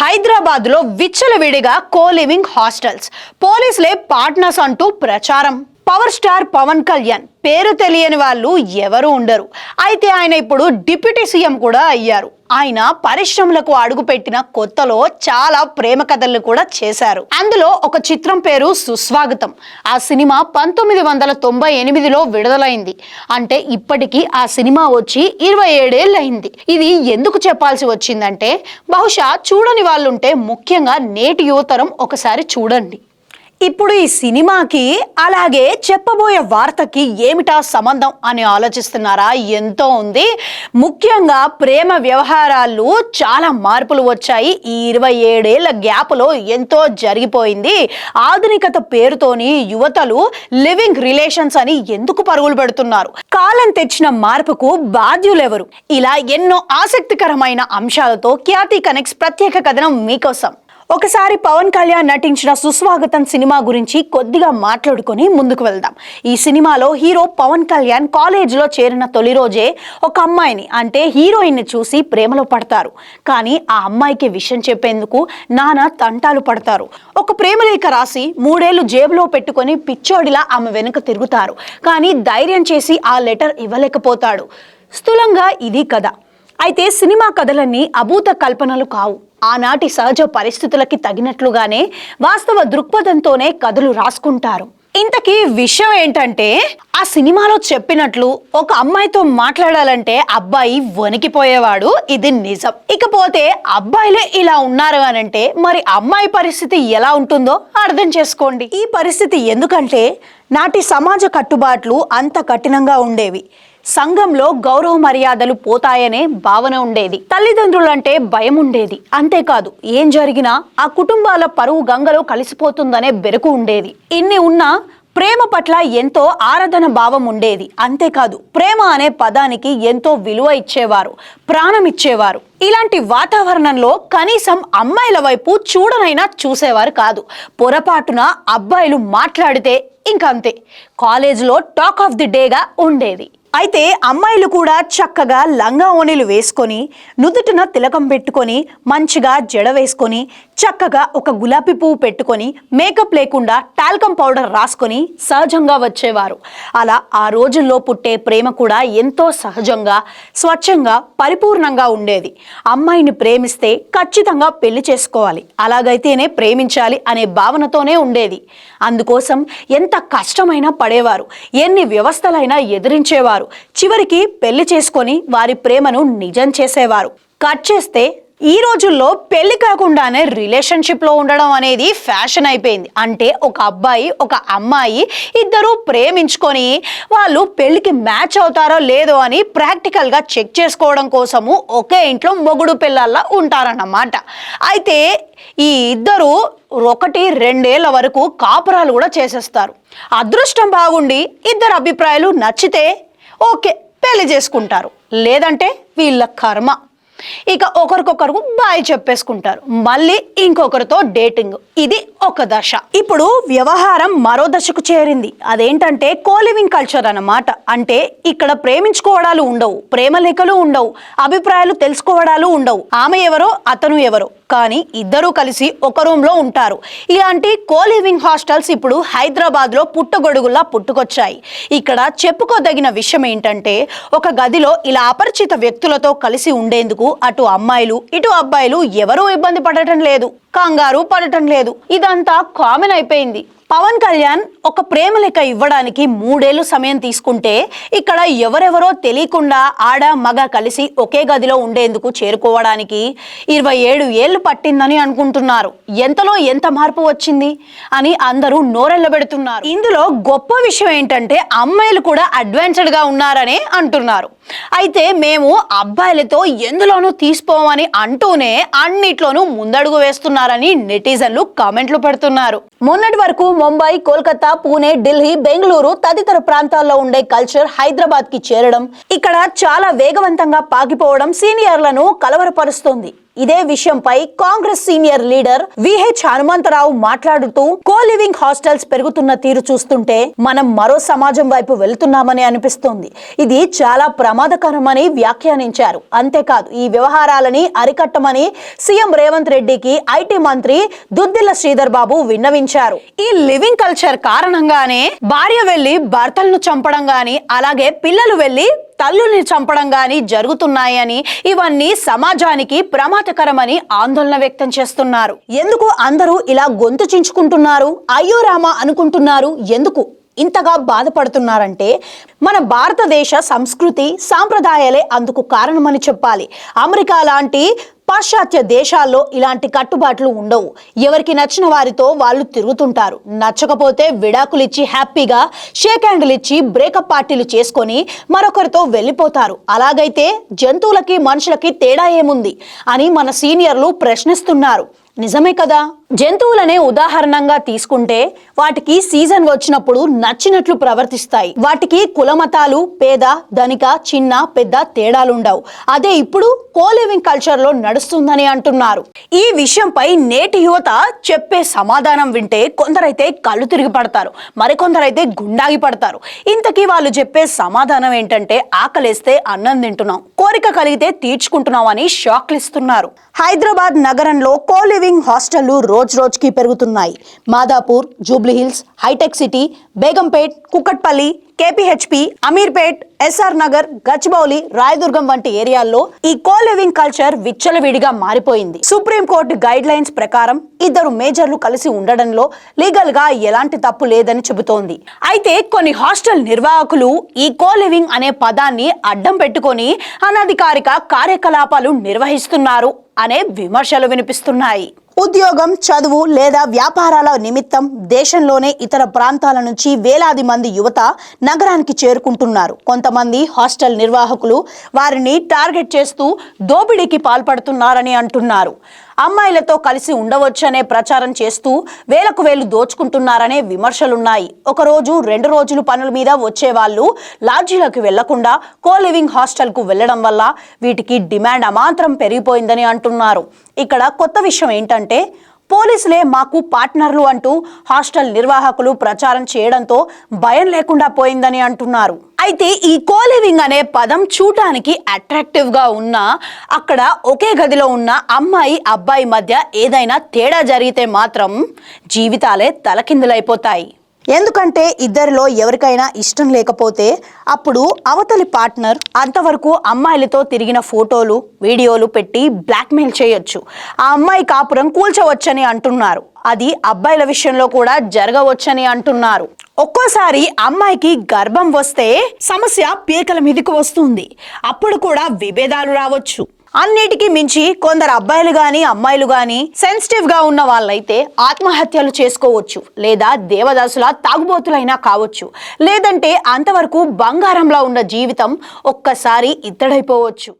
హైదరాబాద్లో విచ్చలవిడిగా coliving hostels. పోలీసులే పార్ట్నర్స్ అంటూ ప్రచారం. పవర్ స్టార్ పవన్ కళ్యాణ్ పేరు తెలియని వాళ్ళు ఎవరు ఉండరు. అయితే ఆయన ఇప్పుడు డిప్యూటీ సీఎం కూడా అయ్యారు. ఆయన పరిశ్రమలకు అడుగుపెట్టిన కొత్తలో చాలా ప్రేమ కథలను కూడా చేశారు. అందులో ఒక చిత్రం పేరు సుస్వాగతం. ఆ సినిమా పంతొమ్మిది వందల తొంభై ఎనిమిదిలో విడుదలైంది. అంటే ఇప్పటికీ ఆ సినిమా వచ్చి ఇరవై ఏడేళ్ళు అయింది ఇది ఎందుకు చెప్పాల్సి వచ్చిందంటే బహుశా చూడని వాళ్ళుంటే ముఖ్యంగా నేటి యువతరం ఒకసారి చూడండి. ఇప్పుడు ఈ సినిమాకి అలాగే చెప్పబోయే వార్తకి ఏమిటా సంబంధం అని ఆలోచిస్తున్నారా? ఎంతో ఉంది. ముఖ్యంగా ప్రేమ వ్యవహారాలు చాలా మార్పులు వచ్చాయి. ఈ ఇరవై ఏడేళ్ళ గ్యాప్లో ఎంతో జరిగిపోయింది. ఆధునికత పేరుతోని యువతలు లివింగ్ రిలేషన్స్ అని ఎందుకు పరుగులు పెడుతున్నారు? కాలం తెచ్చిన మార్పుకు బాధ్యులెవరు? ఇలా ఎన్నో ఆసక్తికరమైన అంశాలతో ఖ్యాతి కనెక్ట్స్ ప్రత్యేక కథనం మీకోసం. ఒకసారి పవన్ కళ్యాణ్ నటించిన సుస్వాగతం సినిమా గురించి కొద్దిగా మాట్లాడుకొని ముందుకు వెళ్దాం. ఈ సినిమాలో హీరో పవన్ కళ్యాణ్ కాలేజీలో చేరిన తొలి రోజే ఒక అమ్మాయిని అంటే హీరోయిన్ని చూసి ప్రేమలో పడతారు. కానీ ఆ అమ్మాయికి విషయం చెప్పేందుకు నానా తంటాలు పడతారు. ఒక ప్రేమలేఖ రాసి మూడేళ్ళు జేబులో పెట్టుకొని పిచ్చోడిలా ఆమె వెనుక తిరుగుతారు. కానీ ధైర్యం చేసి ఆ లెటర్ ఇవ్వలేకపోతాడు. స్థూలంగా ఇది కథ. అయితే సినిమా కథలన్నీ అభూత కల్పనలు కావు. ఆనాటి సహజ పరిస్థితులకి తగినట్లుగానే వాస్తవ దృక్పథంతోనే కథలు రాసుకుంటారు. ఇంతకీ విషయం ఏంటంటే ఆ సినిమాలో చెప్పినట్లు ఒక అమ్మాయితో మాట్లాడాలంటే అబ్బాయి వణికిపోయేవాడు ఇది నిజం. ఇకపోతే అబ్బాయిలే ఇలా ఉన్నారు అని అంటే మరి అమ్మాయి పరిస్థితి ఎలా ఉంటుందో అర్థం చేసుకోండి. ఈ పరిస్థితి ఎందుకంటే నాటి సమాజ కట్టుబాట్లు అంత కఠినంగా ఉండేవి. సంఘంలో గౌరవ మర్యాదలు పోతాయనే భావన ఉండేది. తల్లిదండ్రులంటే భయం ఉండేది. అంతేకాదు ఏం జరిగినా ఆ కుటుంబాల పరువు గంగలో కలిసిపోతుందనే బెరుకు ఉండేది. ఇన్ని ఉన్నా ప్రేమ పట్ల ఎంతో ఆరాధన భావం ఉండేది. అంతేకాదు ప్రేమ అనే పదానికి ఎంతో విలువ ఇచ్చేవారు ప్రాణం ఇచ్చేవారు. ఇలాంటి వాతావరణంలో కనీసం అమ్మాయిల వైపు చూడనైనా చూసేవారు కాదు. పొరపాటున అబ్బాయిలు మాట్లాడితే ఇంకంతే. కాలేజీలో టాక్ ఆఫ్ ది డేగా ఉండేది. అయితే అమ్మాయిలు కూడా చక్కగా లంగా ఓణీలు వేసుకొని నుదుటిన తిలకం పెట్టుకొని మంచిగా జడ వేసుకొని చక్కగా ఒక గులాబీ పువ్వు పెట్టుకొని మేకప్ లేకుండా టాల్కమ్ పౌడర్ రాసుకొని సహజంగా వచ్చేవారు. అలా ఆ రోజుల్లో పుట్టే ప్రేమ కూడా ఎంతో సహజంగా స్వచ్ఛంగా పరిపూర్ణంగా ఉండేది. అమ్మాయిని ప్రేమిస్తే ఖచ్చితంగా పెళ్ళి చేసుకోవాలి. అలాగైతేనే ప్రేమించాలి అనే భావనతోనే ఉండేది. అందుకోసం ఎంత కష్టమైనా పడేవారు. ఎన్ని వ్యవస్థలైనా ఎదిరించేవారు. చివరికి పెళ్ళి చేసుకొని వారి ప్రేమను నిజం చేసేవారు. కట్ చేస్తే ఈ రోజుల్లో పెళ్ళి కాకుండానే రిలేషన్షిప్లో ఉండడం అనేది ఫ్యాషన్ అయిపోయింది. అంటే ఒక అబ్బాయి ఒక అమ్మాయి ఇద్దరు ప్రేమించుకొని వాళ్ళు పెళ్ళికి మ్యాచ్ అవుతారో లేదో అని ప్రాక్టికల్గా చెక్ చేసుకోవడం కోసము ఒకే ఇంట్లో మొగుడు పిల్లల్లా ఉంటారన్నమాట. అయితే ఈ ఇద్దరు ఒకటి రెండేళ్ళ వరకు కాపురాలు కూడా చేసేస్తారు. అదృష్టం బాగుండి ఇద్దరు అభిప్రాయాలు నచ్చితే ఓకే పెళ్ళి చేసుకుంటారు. లేదంటే వీళ్ళ కర్మ. ఇక ఒకరికొకరు బాయ్ చెప్పేసుకుంటారు. మళ్ళీ ఇంకొకరితో డేటింగ్. ఇది ఒక దశ. ఇప్పుడు వ్యవహారం మరో దశకు చేరింది. అదేంటంటే కోలివింగ్ కల్చర్ అన్నమాట. అంటే ఇక్కడ ప్రేమించుకోవడాలు ఉండవు ప్రేమ లేఖలు ఉండవు అభిప్రాయాలు తెలుసుకోవడాలు ఉండవు. ఆమె ఎవరో అతను ఎవరో. కానీ ఇద్దరూ కలిసి ఒక రూమ్లో ఉంటారు. ఇలాంటి కోలివింగ్ హాస్టల్స్ ఇప్పుడు హైదరాబాద్లో పుట్టగొడుగుల్లా పుట్టుకొచ్చాయి. ఇక్కడ చెప్పుకోదగిన విషయం ఏంటంటే ఒక గదిలో ఇలా అపరిచిత వ్యక్తులతో కలిసి ఉండేందుకు అటు అమ్మాయిలు ఇటు అబ్బాయిలు ఎవరూ ఇబ్బంది పడటం లేదు. కంగారు పడటం లేదు. ఇదంతా కామన్ అయిపోయింది. పవన్ కళ్యాణ్ ఒక ప్రేమ లెక్క ఇవ్వడానికి మూడేళ్ళు సమయం తీసుకుంటే ఇక్కడ ఎవరెవరో తెలియకుండా ఆడ మగ కలిసి ఒకే గదిలో ఉండేందుకు చేరుకోవడానికి ఇరవై ఏడు ఏళ్ళు పట్టిందని అనుకుంటున్నారు. ఎంతలో ఎంత మార్పు వచ్చింది అని అందరూ నోరెళ్ళబెడుతున్నారు. ఇందులో గొప్ప విషయం ఏంటంటే అమ్మాయిలు కూడా అడ్వాన్స్డ్గా ఉన్నారనే అంటున్నారు. అయితే మేము అబ్బాయిలతో ఎందులోనూ తీసుకోమని అంటూనే అన్నిట్లోనూ ముందడుగు వేస్తున్నారని నెటిజన్లు కామెంట్లు పెడుతున్నారు. మొన్నటి వరకు ముంబై కోల్కతా పూణే ఢిల్లీ బెంగళూరు తదితర ప్రాంతాల్లో ఉండే కల్చర్ హైదరాబాద్కి చేరడం ఇక్కడ చాలా వేగవంతంగా పాకిపోవడం సీనియర్లను కలవరపరుస్తుంది. ఇదే విషయంపై Congress senior leader VH Hanumantharao మాట్లాడుతూ కో లివింగ్ హాస్టల్స్ పెరుగుతున్న తీరు చూస్తుంటే మనం మరో సమాజం వైపు వెళ్తున్నామని అనిపిస్తోంది. ఇది చాలా ప్రమాదకరమని వ్యాఖ్యానించారు. అంతేకాదు ఈ వ్యవహారాలని అరికట్టమని సీఎం రేవంత్ రెడ్డికి ఐటీ మంత్రి దుద్దిల్ల శ్రీధర్ బాబు విన్నవించారు. ఈ లివింగ్ కల్చర్ కారణంగానే భార్య వెళ్ళి భర్తలను చంపడం గాని అలాగే పిల్లలు వెళ్ళి తల్లుల్ని చంపడం కానీ జరుగుతున్నాయని ఇవన్నీ సమాజానికి ప్రమాదకరమని ఆందోళన వ్యక్తం చేస్తున్నారు. ఎందుకు అందరూ ఇలా గొంతు చించుకుంటున్నారు? అయ్యో రామ అనుకుంటున్నారు. ఎందుకు ఇంతగా బాధపడుతున్నారంటే మన భారతదేశ సంస్కృతి సాంప్రదాయాలే అందుకు కారణమని చెప్పాలి. అమెరికా లాంటి పాశ్చాత్య దేశాల్లో ఇలాంటి కట్టుబాట్లు ఉండవు. ఎవరికి నచ్చిన వారితో వాళ్ళు తిరుగుతుంటారు. నచ్చకపోతే విడాకులు ఇచ్చి హ్యాపీగా షేక్ హ్యాండ్లు ఇచ్చి బ్రేకప్ పార్టీలు చేసుకొని మరొకరితో వెళ్ళిపోతారు. అలాగైతే జంతువులకి మనుషులకి తేడా ఏముంది? అని మన సీనియర్లు ప్రశ్నిస్తున్నారు. నిజమే కదా? జంతువులనే ఉదాహరణంగా తీసుకుంటే వాటికి సీజన్ వచ్చినప్పుడు నచ్చినట్లు ప్రవర్తిస్తాయి. వాటికి కులమతాలు పేద ధనిక చిన్న పెద్ద తేడాలుండవు. అదే ఇప్పుడు కోలివింగ్ కల్చర్లో నడుస్తుందని అంటున్నారు. ఈ విషయంపై నేటి యువత చెప్పే సమాధానం వింటే కొందరైతే కళ్ళు తిరిగి పడతారు. మరికొందరైతే గుండాగి పడతారు. ఇంతకీ వాళ్ళు చెప్పే సమాధానం ఏంటంటే ఆకలేస్తే అన్నం తింటున్నాం. కోరిక కలిగితే తీర్చుకుంటున్నాం అని షాక్లు ఇస్తున్నారు హైదరాబాద్ నగరంలో కోలివింగ్ హాస్టళ్ళు రోజు రోజుకి పెరుగుతున్నాయి. Madhapur Jubilee Hills Hitech City Begumpet Kukatpally KPHB Ameerpet SR Nagar Gachibowli Rayadurgam వంటి ఏరియాల్లో ఈ కో లివింగ్ కల్చర్ విచ్చలవిడిగా మారిపోయింది. సుప్రీంకోర్టు గైడ్ లైన్స్ ప్రకారం ఇద్దరు మేజర్లు కలిసి ఉండడంలో లీగల్గా ఎలాంటి తప్పు లేదని చెబుతోంది. అయితే కొన్ని హాస్టల్ నిర్వాహకులు ఈ కో లివింగ్ అనే పదాన్ని అడ్డం పెట్టుకొని అనధికారిక కార్యకలాపాలు నిర్వహిస్తున్నారు అనే విమర్శలు వినిపిస్తున్నాయి. ఉద్యోగం చదువు లేదా వ్యాపారాల నిమిత్తం దేశంలోనే ఇతర ప్రాంతాల నుంచి వేలాది మంది యువత నగరానికి చేరుకుంటున్నారు. కొంతమంది హాస్టల్ నిర్వాహకులు వారిని టార్గెట్ చేస్తూ దోపిడీకి పాల్పడుతున్నారని అంటున్నారు. అమ్మాయిలతో కలిసి ఉండవచ్చనే ప్రచారం చేస్తూ వేలకు వేలు దోచుకుంటున్నారనే విమర్శలున్నాయి. ఒకరోజు రెండు రోజులు పనుల మీద వచ్చే వాళ్ళు లాడ్జీలకు వెళ్ళకుండా కో లివింగ్ హాస్టల్కు వెళ్ళడం వల్ల వీటికి డిమాండ్ అమాంతరం పెరిగిపోయిందని అంటున్నారు. ఇక్కడ కొత్త విషయం ఏంటంటే పోలీసులే మాకు పార్ట్నర్లు అంటూ హాస్టల్ నిర్వాహకులు ప్రచారం చేయడంతో భయం లేకుండా పోయిందని అంటున్నారు. అయితే ఈ కోలివింగ్ అనే పదం చూడటానికి అట్రాక్టివ్గా ఉన్నా అక్కడ ఒకే గదిలో ఉన్న అమ్మాయి అబ్బాయి మధ్య ఏదైనా తేడా జరిగితే మాత్రం జీవితాలే తలకిందులైపోతాయి. ఎందుకంటే ఇద్దరిలో ఎవరికైనా ఇష్టం లేకపోతే అప్పుడు అవతలి పార్ట్నర్ అంతవరకు అమ్మాయిలతో తిరిగిన ఫోటోలు వీడియోలు పెట్టి బ్లాక్మెయిల్ చేయొచ్చు. ఆ అమ్మాయి కాపురం కూల్చవచ్చని అంటున్నారు. అది అబ్బాయిల విషయంలో కూడా జరగవచ్చని అంటున్నారు. ఒక్కోసారి అమ్మాయికి గర్భం వస్తే సమస్య పీకల మీదకు వస్తుంది. అప్పుడు కూడా విభేదాలు రావచ్చు. అన్నిటికీ మించి కొందరు అబ్బాయిలు గాని అమ్మాయిలు గాని సెన్సిటివ్గా ఉన్న వాళ్ళైతే ఆత్మహత్యలు చేసుకోవచ్చు లేదా దేవదాసుల తాగుబోతులైనా కావచ్చు. లేదంటే అంతవరకు బంగారంలో ఉన్న జీవితం ఒక్కసారి ఇత్తడైపోవచ్చు.